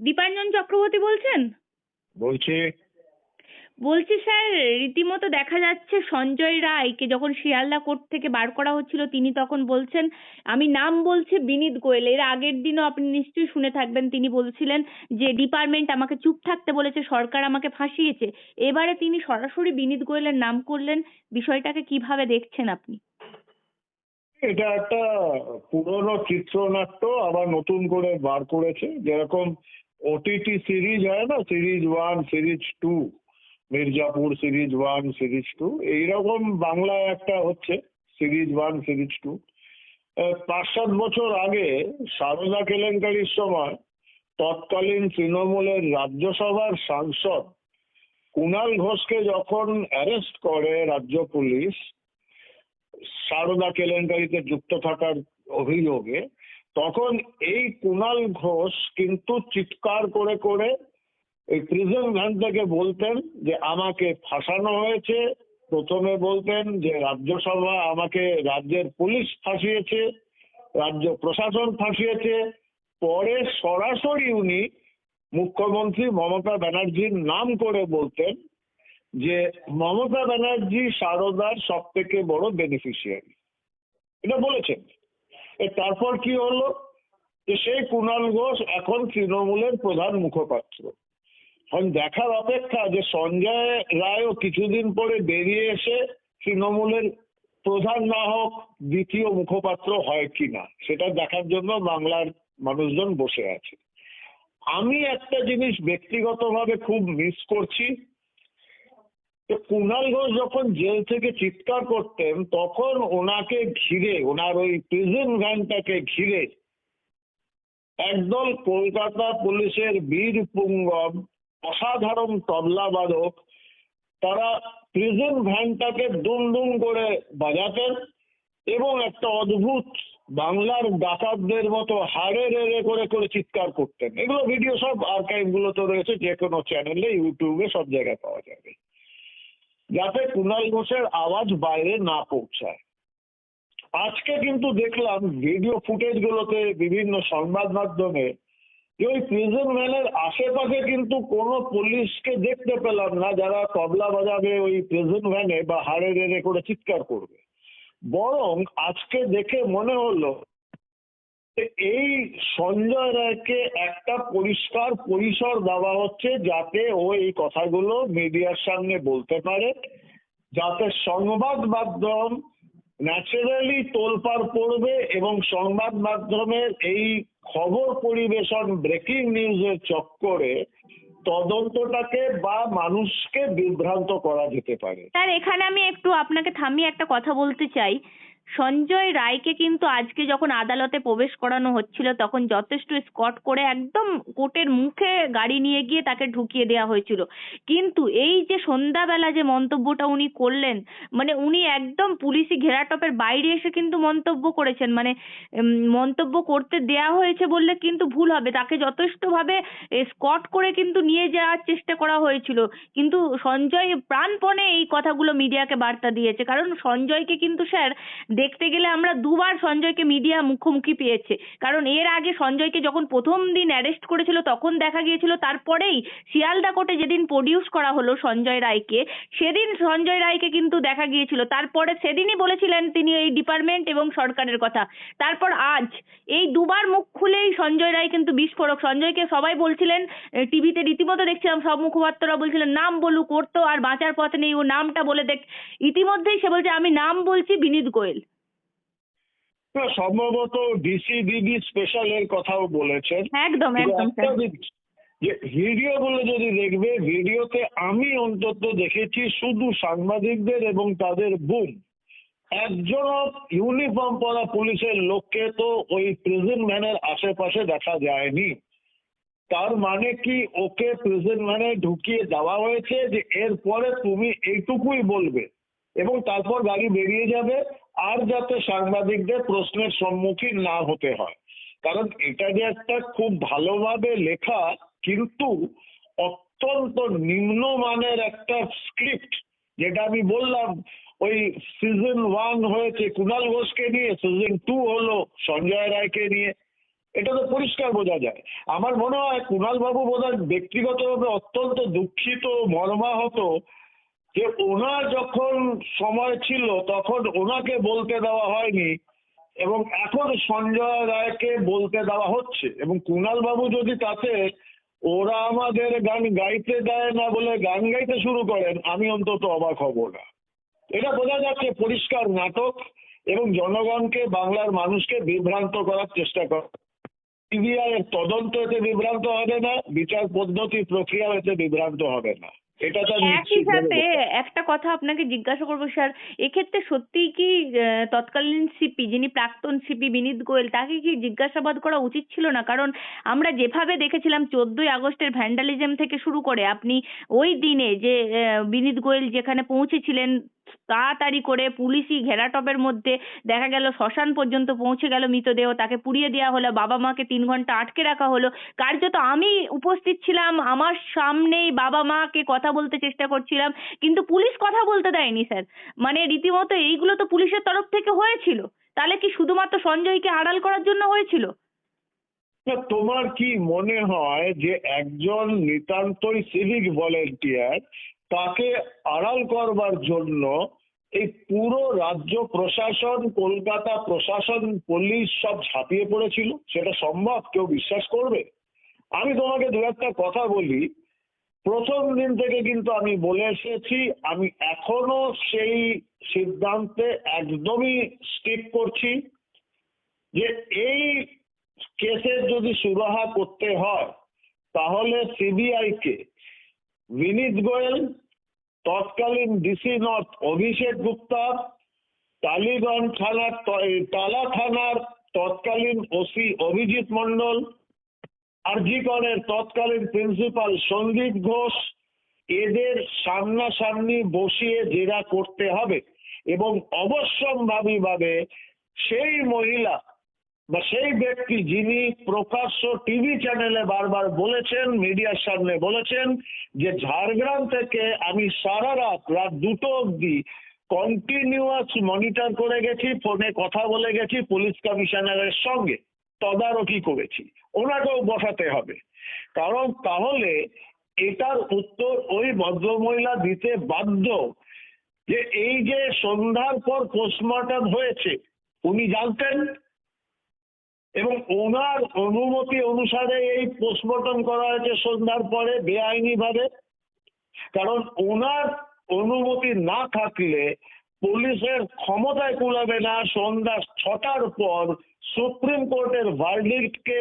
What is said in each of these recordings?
দীপাঞ্জন চক্রবর্তী বলছেন? বলছি। বলছি স্যার রীতিমতো দেখা যাচ্ছে সঞ্জয় রায়কে যখন শিয়ালদা কোর্ট থেকে বার করা হচ্ছিল তিনি তখন বলছেন আমি নাম বলছি বিনীত গোয়েল এর আগের দিনও আপনি নিশ্চয়ই শুনে থাকবেন তিনি বলছিলেন যে ডিপার্টমেন্ট আমাকে চুপ থাকতে বলেছে সরকার আমাকে ফাঁসিয়েছে। এবারে তিনি সরাসরি বিনীত গোয়েলের নাম করলেন বিষয়টাকে কীভাবে দেখছেন আপনি? এটা একটা পুরনো চিত্রনাট্য আবার নতুন করে বার করেছে। যেরকম ওটিটি সিরিজ হয় না? Series one series two Mirzapur series one series two এইরকম বাংলায় একটা হচ্ছে সিরিজ ওয়ান সিরিজ টু পাঁচ সাত বছর আগে সারদা কেলেঙ্কারির সময় তৎকালীন তৃণমূলের রাজ্যসভার সাংসদ কুণাল ঘোষকে যখন অ্যারেস্ট করে রাজ্য পুলিশ, সারদা কেলেঙ্কারিতে যুক্ত থাকার অভিযোগে তখন এই কুণাল ঘোষ কিন্তু চিৎকার করে করে এই প্রিজন ভ্যান থেকে বলতেন যে আমাকে ফাঁসানো হয়েছে। প্রথমে বলতেন যে রাজ্যসভা আমাকে রাজ্যের পুলিশ ফাঁসিয়েছে, রাজ্য প্রশাসন ফাঁসিয়েছে। পরে সরাসরি উনি মুখ্যমন্ত্রী মমতা ব্যানার্জির নাম করে বলতেন যে মমতা ব্যানার্জি সারদার সব থেকে বড় বেনিফিশিয়ারি এটা বলেছেন। তারপর কি হলো? যে সেই কুণাল ঘোষ এখন তৃণমূলের প্রধান মুখপাত্র। এখন দেখার অপেক্ষা যে সঞ্জয় রায়ও কিছুদিন পরে বেরিয়ে এসে তৃণমূলের প্রধান না হোক, দ্বিতীয় মুখপাত্র হয় কিনা, সেটা দেখার জন্য বাংলার মানুষজন বসে আছে। আমি একটা জিনিস ব্যক্তিগতভাবে খুব মিস করছি। তো কুণাল ঘোষ যখন জেল থেকে চিৎকার করতেন, তখন ওনাকে ঘিরে, ওনার ওই প্রিজন ভ্যানটাকে ঘিরে একদল কলকাতা পুলিশের বীর পুঙ্গম অসাধারণ তবলাবাদক তারা প্রিজন ভ্যানটাকে দুম দুম করে বাজাতেন এবং একটা অদ্ভুত বাংলার ডাকাতদের মতো হাড়ে রেড়ে করে করে চিৎকার করতেন। এগুলো ভিডিও সব আর্কাইভ গুলোতে রয়েছে, যে কোনো চ্যানেলে ইউটিউবে সব জায়গায় পাওয়া যাবে। যাতে কুণাল ঘোষের আওয়াজ বাইরে না পৌঁছায়। আজকে কিন্তু দেখলাম ভিডিও ফুটেজ গুলোতে বিভিন্ন সংবাদ মাধ্যমে যে ওই প্রিজন ভ্যানের আশেপাশে কিন্তু কোনো পুলিশকে দেখতে পেলাম না, যারা তবলা বাজাবে ওই প্রিজন ভ্যানে বা হাড়ে রেড়ে করে চিৎকার করবে। বরং আজকে দেখে মনে হলো এই সঞ্জয় রায়কে একটা পরিষ্কার পরিসর দেওয়া হচ্ছে যাতে ও এই কথাগুলো মিডিয়ার সামনে বলতে পারে, যাতে সংবাদ মাধ্যম ন্যাচারালি তোলপাড় পড়বে এবং সংবাদ মাধ্যমের এই খবর পরিবেশন ব্রেকিং নিউজের চক্করে তদন্তটাকে বা মানুষকে বিভ্রান্ত করা যেতে পারে। স্যার, এখানে আমি একটু আপনাকে থামিয়ে একটা কথা বলতে চাই। সঞ্জয় রায়কে কিন্তু আজকে যখন আদালতে প্রবেশ করানো হচ্ছিল, তখন যথেষ্ট স্কট করে একদম কোর্টের মুখে গাড়ি নিয়ে গিয়ে তাকে ঢুকিয়ে দেওয়া হয়েছিল। কিন্তু এই যে সন্ধ্যাবেলা যে মন্তব্যটা উনি করলেন মানে উনি একদম পুলিশি ঘেরাটপের বাইরে এসে কিন্তু মন্তব্য করেছেন। মানে মন্তব্য করতে দেয়া হয়েছে বললে কিন্তু ভুল হবে। তাকে যথেষ্টভাবে স্কট করে কিন্তু নিয়ে যাওয়ার চেষ্টা করা হয়েছিল। কিন্তু সঞ্জয় প্রাণপণে এই কথাগুলো মিডিয়াকে বার্তা দিয়েছে। কারণ সঞ্জয়কে কিন্তু স্যার দেখতে গেলে আমরা দুবার সঞ্জয়কে মিডিয়া মুখোমুখি পেয়েছে। কারণ এর আগে সঞ্জয়কে যখন প্রথম দিন অ্যারেস্ট করেছিল, তখন দেখা গিয়েছিল তারপরেই শিয়ালদা কোর্টে যেদিন প্রডিউস করা হলো সঞ্জয় রায়কে, সেদিন সঞ্জয় রায়কে কিন্তু দেখা গিয়েছিল। তারপরে সেদিনই বলেছিলেন তিনি এই ডিপার্টমেন্ট এবং সরকারের কথা। তারপর আজ এই দুবার মুখ খুলেই সঞ্জয় রায় কিন্তু বিস্ফোরক। সঞ্জয়কে সবাই বলছিলেন টিভিতে রীতিমতো দেখছিলাম, সব মুখপাত্ররা বলছিলেন, নাম বলুক, ওর তো আর বাঁচার পথ নেই, ও নামটা বলে দেখ। ইতিমধ্যেই সে বলছে, আমি নাম বলছি বিনীত গোয়েল। সম্ভবত ডিসি ডিডি স্পেশাল এর কথাও বলেছেন। একদম একদম একটা যে ভিডিও গুলো যদি দেখবে ভিডিওতে আমি অন্তত দেখেছি শুধু সাংবাদিকদের এবং তাদের বুম একজন ইউনিফর্ম পরা পুলিশের লোককে তো ওই প্রিজন ভ্যানের আশেপাশে দেখা যায়নি। তার মানে কি ওকে প্রিজন ভ্যানে ঢুকিয়ে দেওয়া হয়েছে যে এরপরে তুমি এইটুকুই বলবে? এবং তারপর গাড়ি বেরিয়ে যাবে আর যাতে সাংবাদিকদের প্রশ্নের সম্মুখীন না হতে হয়। কারণ এটা যে একটা খুব ভালোভাবে লেখা, কিন্তু অত্যন্ত নিম্নমানের একটা স্ক্রিপ্ট যেটা আমি বললাম, ওই সিজন ওয়ান হয়েছে কুণাল ঘোষকে নিয়ে সিজন টু হলো সঞ্জয় রায়কে নিয়ে। এটা তো পরিষ্কার বোঝা যায়। আমার মনে হয় কুণাল বাবু বোধহয় ব্যক্তিগতভাবে অত্যন্ত দুঃখিত, মর্মাহত যে ওনার যখন সময় ছিল, তখন ওনাকে বলতে দেওয়া হয়নি এবং এখন সঞ্জয় রায়কে বলতে দেওয়া হচ্ছে। এবং কুণাল বাবু যদি তাতে, ওরা আমাদের গান গাইতে দেয় না বলে গান গাইতে শুরু করেন, আমি অন্তত অবাক হব না। এটা বোঝা যাচ্ছে পরিষ্কার নাটক এবং জনগণকে, বাংলার মানুষকে বিভ্রান্ত করার চেষ্টা করে। সিবিআই এর তদন্ত এতে বিভ্রান্ত হবে না, বিচার পদ্ধতি প্রক্রিয়া এতে বিভ্রান্ত হবে না। এটা একই সাথে একটা কথা আপনাকে জিজ্ঞাসা করব স্যার। এক্ষেত্রে সত্যিই কি আহ, তৎকালীন সিপি যিনি প্রাক্তন সিপি বিনীত গোয়েল তাকে কি জিজ্ঞাসাবাদ করা উচিত ছিল না? কারণ আমরা যেভাবে দেখেছিলাম চোদ্দই আগস্টের ভ্যান্ডালিজম থেকে শুরু করে আপনি ওই দিনে যে আহ, বিনীত গোয়েল যেখানে পৌঁছেছিলেন তাড়াতাড়ি করে পুলিশি ঘেরাটপের মধ্যে দেখা গেল শ্মশান পর্যন্ত পৌঁছে গেল মৃতদেহ। তাকে পুড়িয়ে দেওয়া হলো, বাবা মাকে তিন ঘণ্টা আটকে রাখা হলো। কার্যত আমি উপস্থিত ছিলাম, আমার সামনেই বাবা মাকে কথা বলতে চেষ্টা করছিলাম, কিন্তু পুলিশ কথা বলতে দেয়নি স্যার। মানে রীতিমতো এইগুলো তো পুলিশের তরফ থেকে হয়েছিল। তাহলে কি শুধুমাত্র সঞ্জয়কে আড়াল করার জন্য হয়েছিল? তোমার কি মনে হয় যে একজন নিতান্তই সিভিক ভলেন্টিয়ার তাকে আড়াল করবার জন্য এই পুরো রাজ্য প্রশাসন, কলকাতা প্রশাসন, পুলিশ সব ঝাঁপিয়ে পড়েছিল। সেটা সম্ভব? কেউ বিশ্বাস করবে? আমি তোমাকে দু একটা কথা বলি। প্রথম দিন থেকে কিন্তু আমি বলে এসেছি, আমি এখনও সেই সিদ্ধান্তে একদমই স্টিক করছি যে এই কেসের যদি সুরাহা করতে হয়, তাহলে সিবিআই কে বিনীত গোয়েল, তৎকালীন ডিসি নর্থ অভিষেক গুপ্তা টালিগঞ্জ থানার টালা থানার তৎকালীন ওসি অভিজিৎ মণ্ডল আরজিকরের তৎকালীন প্রিন্সিপাল সন্দীপ ঘোষ, এদের সামনাসামনি বসিয়ে জেরা করতে হবে এবং অবশ্যম্ভাবী ভাবে সেই মহিলা বা সেই ব্যক্তি যিনি প্রকাশ্য টিভি চ্যানেলে বারবার বলেছেন, মিডিয়ার সামনে বলেছেন যে ঝাড়গ্রাম থেকে আমি সারা রাত রাত দুটো অবধি কন্টিনিউয়াস মনিটর করে গেছি ফোনে কথা বলে গেছি পুলিশ কমিশনারের সঙ্গে তদারকি করেছি। ওনাকেও বসাতে হবে। কারণ তাহলে এটার উত্তর ওই ভদ্রমহিলা দিতে বাধ্য যে এই যে সন্ধ্যার পর পোস্টমর্টম হয়েছে, উনি জানতেন এবং ওনার অনুমতি অনুসারে এই পোস্টমর্টম করা হয়েছে সন্ধ্যার পরে বেআইনি ভাবে কারণ ওনার অনুমতি না থাকলে পুলিশের ক্ষমতায় কুলাবে না, সন্ধ্যা ছটার পর সুপ্রিম কোর্টের ভার্ডিক্টকে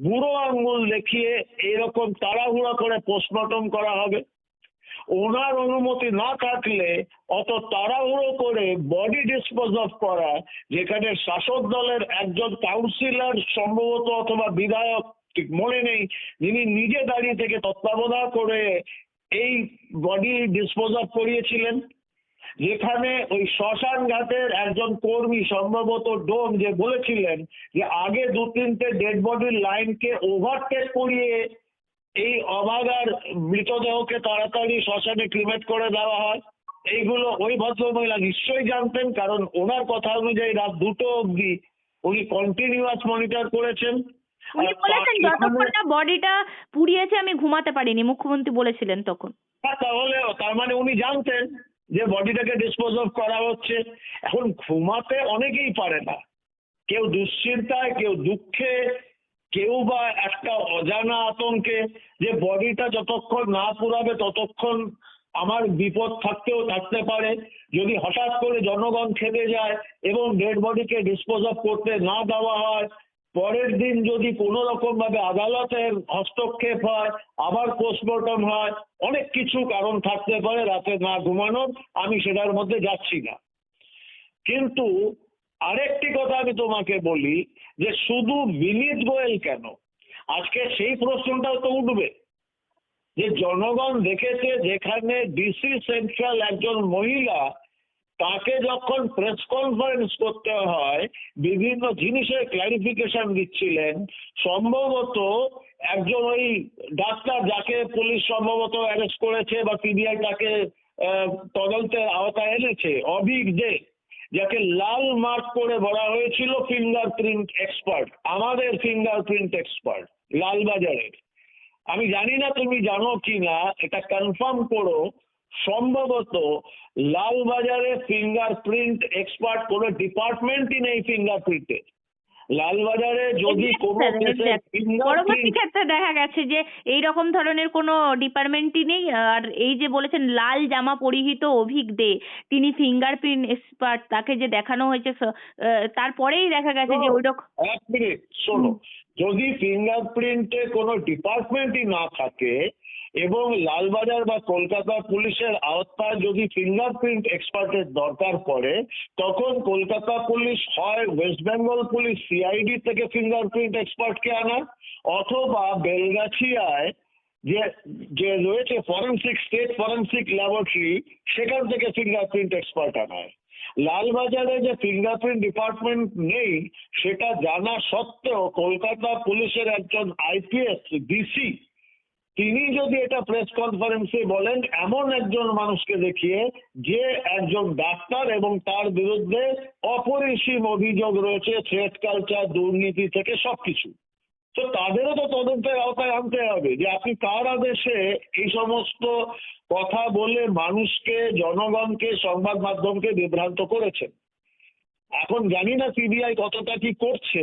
বুড়ো আঙ্গুল দেখিয়ে এরকম তাড়াহুড়া করে পোস্টমর্টম করা হবে। ওনার অনুমতি না থাকলে অত তাড়াহুড়ো করে বডি ডিসপোজ অফ করা, যেখানে শাসক দলের একজন কাউন্সিলর সম্ভবত অথবা বিধায়ক, ঠিক মনে নেই, যিনি নিজে দাঁড়িয়ে থেকে তত্ত্বাবধান করে এই বডি ডিসপোজ অফ করিয়েছিলেন, যেখানে ওই শ্মশান ঘাটের একজন কর্মী সম্ভবত ডোম যে বলেছিলেন যে আগে দু তিনটে ডেড বডির লাইনকে ওভারটেক করিয়ে এই অভাগার মৃতদেহকে তাড়াতাড়ি শ্মশানে ক্রিমেট করে দেওয়া হয়। এইগুলো ওই ভদ্রমহিলা নিশ্চয়ই জানতেন কারণ ওনার কথা অনুযায়ী রাত দুটো অবধি উনি কন্টিনিউয়াস মনিটর করেছেন। উনি বলেছেন যতক্ষণ না বডিটা পুড়িয়েছে আমি ঘুমাতে পারিনি মুখ্যমন্ত্রী বলেছিলেন তখন। হ্যাঁ, তাহলেও তার মানে উনি জানতেন যে বডিটাকে ডিসপোজ অফ করা হচ্ছে। এখন ঘুমাতে অনেকেই পারে না। কেউ দুশ্চিন্তায় কেউ দুঃখে কেউ বা একটা অজানা আতঙ্কে যে বডিটা যতক্ষণ না পুরাবে ততক্ষণ আমার বিপদ থাকতেও থাকতে পারে। যদি হঠাৎ করে জনগণ খেতে যায় এবং ডেড বডিকে ডিসপোজ অফ করতে না দেওয়া হয়, পরের দিন যদি কোনো রকম ভাবে আদালতের হস্তক্ষেপ হয়, আবার পোস্টমর্টম হয়, অনেক কিছু কারণ থাকতে পারে রাতে না ঘুমানোর, আমি সেটার মধ্যে যাচ্ছি না। কিন্তু আরেকটি কথা আমি তোমাকে বলি যে শুধু বিনীত গোয়েল কেন? আজকে সেই প্রশ্নটাও তো উঠবে। যে জনগণ দেখেছে যেখানে ডিসি সেন্ট্রাল একজন মহিলা তাকে যখন প্রেস কনফারেন্স করতে হয়, বিভিন্ন জিনিসের ক্লারিফিকেশন দিচ্ছিলেন, সম্ভবত একজন ওই ডাক্তার যাকে পুলিশ সম্ভবত অ্যারেস্ট করেছে বা সিবিআই তাকে তদন্তের আওতায় এনেছে অভিক দে যাকে লাল মার্ক করে বলা হয়েছিল ফিঙ্গারপ্রিন্ট এক্সপার্ট, আমাদের ফিঙ্গারপ্রিন্ট এক্সপার্ট, লালবাজারের। আমি জানি না তুমি জানো কি না, এটা কনফার্ম করো, সম্ভবত লালবাজারে ফিঙ্গারপ্রিন্ট এক্সপার্ট কোনো ডিপার্টমেন্টই নেই ফিঙ্গারপ্রিন্টের লালবাজারে যদি কোনো. পরবর্তী ক্ষেত্রে দেখা গেছে যে এই রকম ধরনের কোনো ডিপার্টমেন্টই নেই আর এই যে বলেছেন লাল জামা পরিহিত অভিক দে তিনি ফিঙ্গারপ্রিন্ট এক্সপার্ট তাকে যে দেখানো হয়েছে তারপরেই দেখা গেছে যে শোনো, ওই রকম এক মিনিট শোনো। যদি ফিঙ্গারপ্রিন্টে কোনো ডিপার্টমেন্টই না থাকে এবং লালবাজার বা কলকাতা পুলিশের আওতায় যদি ফিঙ্গারপ্রিন্ট এক্সপার্টের দরকার পড়ে, তখন কলকাতা পুলিশ হয় ওয়েস্ট বেঙ্গল পুলিশ সিআইডি থেকে ফিঙ্গারপ্রিন্ট এক্সপার্টকে আনা অথবা বেলগাছিয়ায় যে যে রয়েছে ফরেন্সিক স্টেট ফরেন্সিক ল্যাবরেটরি সেখান থেকে ফিঙ্গারপ্রিন্ট এক্সপার্ট আনায়। লালবাজারে যে ফিঙ্গারপ্রিন্ট ডিপার্টমেন্ট নেই, সেটা জানা সত্ত্বেও কলকাতা পুলিশের একজন আইপিএস ডিসি তিনি যদি এটা প্রেস কনফারেন্সে বলেন, এমন একজন মানুষকে দেখিয়ে যে একজন ডাক্তার এবং তার বিরুদ্ধে অপরিসীম অভিযোগ রয়েছে থ্রেট কালচার দুর্নীতি থেকে সবকিছু। তো তাদেরও তো তদন্তের আওতায় আনতে হবে যে আপনি কার আদেশে এই সমস্ত কথা বলে মানুষকে, জনগণকে, সংবাদ মাধ্যমকে বিভ্রান্ত করেছেন? এখন জানি না সিবিআই কতটা কি করছে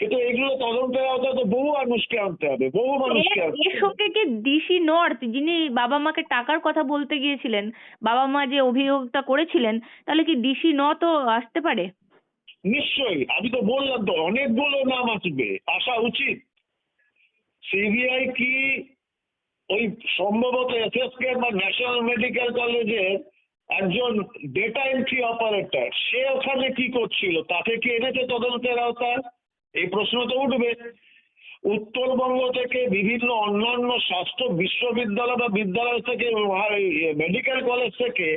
কিন্তু এগুলো তদন্তের আওতায় তো বহু মানুষকে আনতে হবে বহু মানুষকে এর সঙ্গে ডিসি নর্থ যিনি বাবা মাকে টাকার কথা বলতে গিয়েছিলেন বাবা মা যে অভিযোগটা করেছিলেন তাহলে কি ডিসি নর্থও আসতে পারে? নিশ্চয়ই আমি তো বললাম তো অনেকগুলো নাম আসবে আসা উচিত। সিবিআই কি ওই সম্ভবত এসএসকে বা ন্যাশনাল মেডিকেল কলেজের একজন ডেটা এন্ট্রি অপারেটর সে ওখানে কি করছিল তাকে কি এনেছে তদন্তের আওতায়? এই প্রশ্ন তো উঠবে। উত্তরবঙ্গ থেকে বিভিন্ন অন্যান্য স্বাস্থ্য বিশ্ববিদ্যালয় বা বিদ্যালয় থেকে মেডিকেল কলেজ থেকে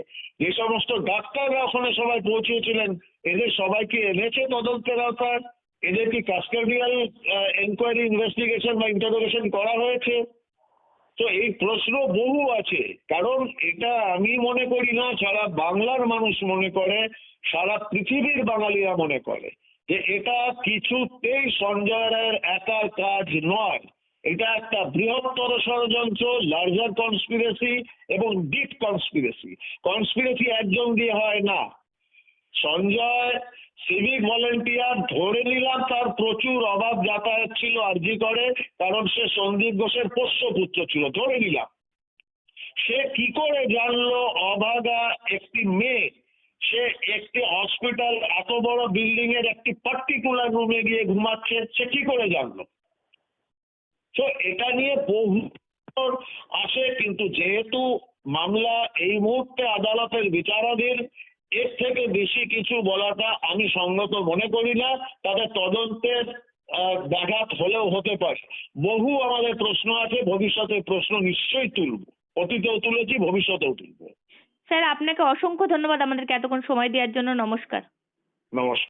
যে সমস্ত ডাক্তাররা ওখানে সবাই পৌঁছেছিলেন, এদের সবাইকে এনেছে তদন্তের আওতায়। এদের কি কাস্টোডিয়াল এনকোয়ারি ইনভেস্টিগেশন বা ইন্টারোগেশন করা হয়েছে? তো এই প্রশ্ন বহু আছে, কারণ এটা আমি মনে করি না, সারা বাংলার মানুষ মনে করে, সারা পৃথিবীর বাঙালিরা মনে করে। যে এটা কিছুতেই সঞ্জয় রায়ের একার কাজ নয়। এটা একটা বৃহত্তর ষড়যন্ত্র লার্জার কনস্পিরেসি এবং ডিপ কনস্পিরেসি কনস্পিরেসি একজন দিয়ে হয় না। সঞ্জয় সিভিক ভলেন্টিয়ার ধরে নিলাম তার প্রচুর অভাব যাতায়াত ছিল আরজি করে, কারণ সে সন্দীপ ঘোষের পোষ্যপুত্র ছিল, ধরে নিলাম। সে কি করে জানলো অভাগা একটি মেয়ে? সে একটি হসপিটাল এত বড় বিল্ডিং এর একটি পার্টিকুলার রুমে গিয়ে ঘুমাচ্ছে, সে কি করে জানলো? তো এটা নিয়ে বহু আসে, কিন্তু যেহেতু মামলা এই মুহূর্তে আদালতের বিচারাধীন, এর থেকে বেশি কিছু বলাটা আমি সঙ্গত মনে করি না। তাদের তদন্তের ব্যাঘাত হলেও হতে পারে। বহু আমাদের প্রশ্ন আছে ভবিষ্যতে প্রশ্ন নিশ্চয়ই তুলব। অতীতেও তুলেছি, ভবিষ্যতেও তুলব। স্যার আপনাকে অসংখ্য ধন্যবাদ আমাদেরকে এতক্ষণ সময় দেওয়ার জন্য। নমস্কার। নমস্কার।